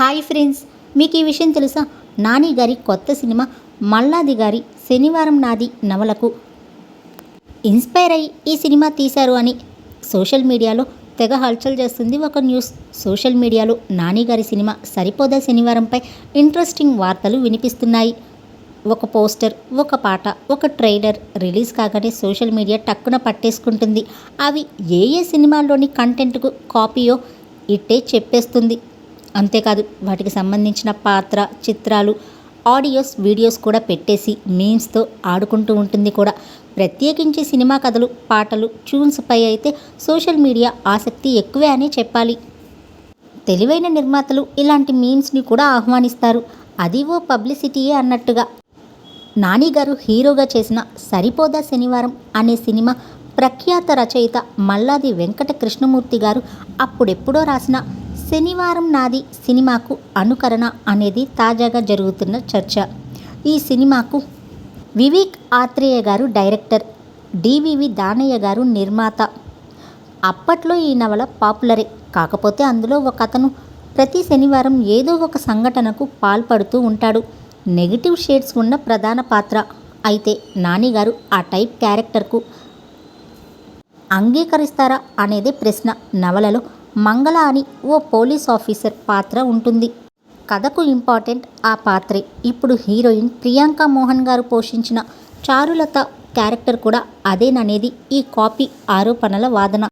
Hi friends మీకు ఈ విషయం తెలుసా? నాని గారి కొత్త సినిమా మల్లాది గారి శనివారం నాది నవలకు ఇన్స్పైర్ అయ్యి ఈ సినిమా తీశారు అని సోషల్ మీడియాలో తెగ హల్చల్ చేస్తుంది ఒక న్యూస్. సోషల్ మీడియాలో నాని గారి సినిమా సరిపోదా శనివారంపై ఇంట్రెస్టింగ్ వార్తలు వినిపిస్తున్నాయి. ఒక పోస్టర్ ఒక పాట ఒక ట్రైలర్ రిలీజ్ కాగానే సోషల్ మీడియా టక్కున పట్టేసుకుంటుంది. అవి ఏ ఏ సినిమాల్లోని కంటెంట్కు కాపీయో ఇట్టే చెప్పేస్తుంది. అంతేకాదు వాటికి సంబంధించిన పాత్ర చిత్రాలు ఆడియోస్ వీడియోస్ కూడా పెట్టేసి మీమ్స్తో ఆడుకుంటూ ఉంటుంది కూడా. ప్రత్యేకించి సినిమా కథలు పాటలు ట్యూన్స్పై అయితే సోషల్ మీడియా ఆసక్తి ఎక్కువే అనే చెప్పాలి. తెలివైన నిర్మాతలు ఇలాంటి మీమ్స్ని కూడా ఆహ్వానిస్తారు. అది ఓ పబ్లిసిటీయే అన్నట్టుగా. నాని గారు హీరోగా చేసిన సరిపోదా శనివారం అనే సినిమా ప్రఖ్యాత రచయిత మల్లాది వెంకట కృష్ణమూర్తి గారు అప్పుడెప్పుడో రాసిన శనివారం నాది సినిమాకు అనుకరణ అనేది తాజాగా జరుగుతున్న చర్చ. ఈ సినిమాకు వివేక్ ఆత్రేయ గారు డైరెక్టర్ డివివి దానయ్య గారు నిర్మాత. అప్పట్లో ఈ నవల పాపులరే. కాకపోతే అందులో ఒక అతను ప్రతి శనివారం ఏదో ఒక సంఘటనకు పాల్పడుతూ ఉంటాడు. నెగిటివ్ షేడ్స్ ఉన్న ప్రధాన పాత్ర. అయితే నానిగారు ఆ టైప్ క్యారెక్టర్కు అంగీకరిస్తారా అనేదే ప్రశ్న. నవలలో మంగళ అని ఓ పోలీస్ ఆఫీసర్ పాత్ర ఉంటుంది. కథకు ఇంపార్టెంట్ ఆ పాత్రే. ఇప్పుడు హీరోయిన్ ప్రియాంక మోహన్ గారు పోషించిన చారులత క్యారెక్టర్ కూడా అదేననేది ఈ కాపీ ఆరోపణల వాదన.